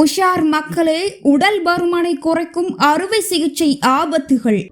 உஷார் மக்களே உடல் பருமனை குறைக்கும் அறுவை சிகிச்சை ஆபத்துகள்.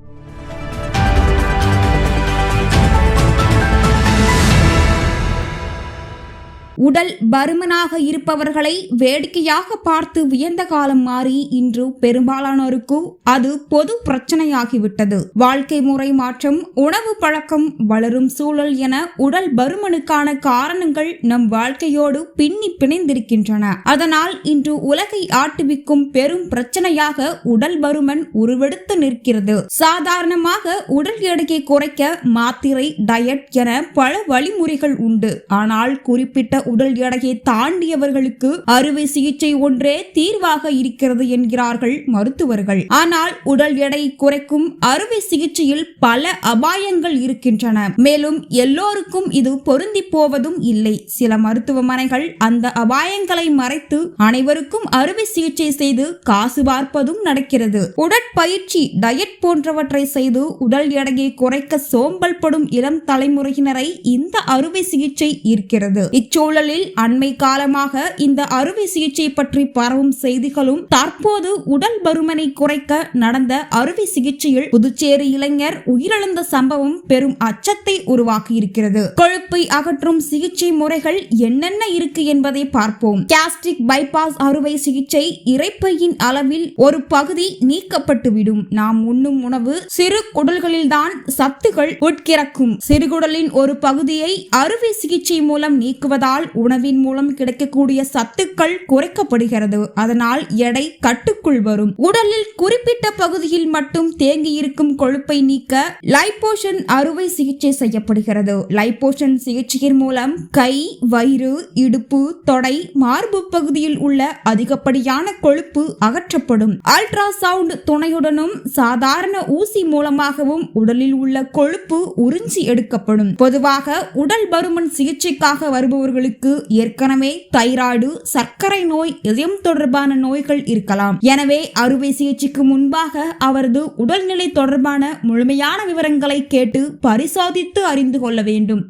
உடல் பருமனாக இருப்பவர்களை வேடிக்கையாக பார்த்து வியந்த காலம் மாறி இன்று பெரும்பாலானோருக்கு அது பொது பிரச்சனையாகிவிட்டது. வாழ்க்கை முறை மாற்றம் உணவு பழக்கம் வளரும் சூழல் என உடல் பருமனுக்கான காரணங்கள் நம் வாழ்க்கையோடு பின்னி பிணைந்திருக்கின்றன. அதனால் இன்று உலகை ஆட்டுவிக்கும் பெரும் பிரச்சனையாக உடல் பருமன் உருவெடுத்து நிற்கிறது. சாதாரணமாக உடல் எடையை குறைக்க மாத்திரை டயட் என பல வழிமுறைகள் உண்டு. ஆனால் குறிப்பிட்ட உடல் எடையை தாண்டியவர்களுக்கு அறுவை சிகிச்சை ஒன்றே தீர்வாக இருக்கிறது என்கிறார்கள் மருத்துவர்கள். ஆனால் உடல் எடை குறைக்கும் அறுவை சிகிச்சையில் பல அபாயங்கள் இருக்கின்றன. மேலும் எல்லோருக்கும் இது பொருந்தி போவதும் இல்லை. சில மருத்துவமனைகள் அந்த அபாயங்களை மறைத்து அனைவருக்கும் அறுவை சிகிச்சை செய்து காசு பார்ப்பதும் நடக்கிறது. உடற்பயிற்சி டயட் போன்றவற்றை செய்து உடல் எடையை குறைக்க சோம்பல் படும் இளம் தலைமுறையினரை இந்த அறுவை சிகிச்சை ஈர்க்கிறது. சூழலில் அண்மை காலமாக இந்த அறுவை சிகிச்சை பற்றி பரவும் செய்திகளும் தற்போது உடல் பருமனை குறைக்க நடந்த அறுவை சிகிச்சையில் புதுச்சேரி இளைஞர் உயிரிழந்த சம்பவம் பெரும் அச்சத்தை உருவாக்கியிருக்கிறது. கொழுப்பை அகற்றும் சிகிச்சை முறைகள் என்னென்ன இருக்கு என்பதை பார்ப்போம். கேஸ்ட்ரிக் பைபாஸ் அறுவை சிகிச்சை இறைப்பையின் அளவில் ஒரு பகுதி நீக்கப்பட்டுவிடும். நாம் உண்ணும் உணவு சிறு குடல்களில்தான் சத்துகள் உட்கிறக்கும் சிறுகுடலின் ஒரு பகுதியை அறுவை சிகிச்சை மூலம் நீக்குவதால் உணவின் மூலம் கிடைக்கக்கூடிய சத்துக்கள் குறைக்கப்படுகிறது. அதனால் எடை கட்டுக்குள் வரும். உடலில் குறிப்பிட்ட பகுதியில் மட்டும் தேங்கி இருக்கும் கொழுப்பை நீக்க லைபோஷன் அறுவை சிகிச்சை செய்யப்படுகிறது. லைபோஷன் சிகிச்சையின் மூலம் கை வயிறு இடுப்பு தொடை மார்பு பகுதியில் உள்ள அதிகப்படியான கொழுப்பு அகற்றப்படும். அல்ட்ராசவுண்ட் துணையுடனும் சாதாரண ஊசி மூலமாகவும் உடலில் உள்ள கொழுப்பு உறிஞ்சி எடுக்கப்படும். பொதுவாக உடல் பருமன் சிகிச்சைக்காக வருபவர்களுக்கு ஏற்கனவே தைராய்டு சர்க்கரை நோய் இதயம் தொடர்பான நோய்கள் இருக்கலாம். எனவே அறுவை சிகிச்சைக்கு முன்பாக அவரது உடல்நிலை தொடர்பான முழுமையான விவரங்களை கேட்டு பரிசோதித்து அறிந்து கொள்ள வேண்டும்.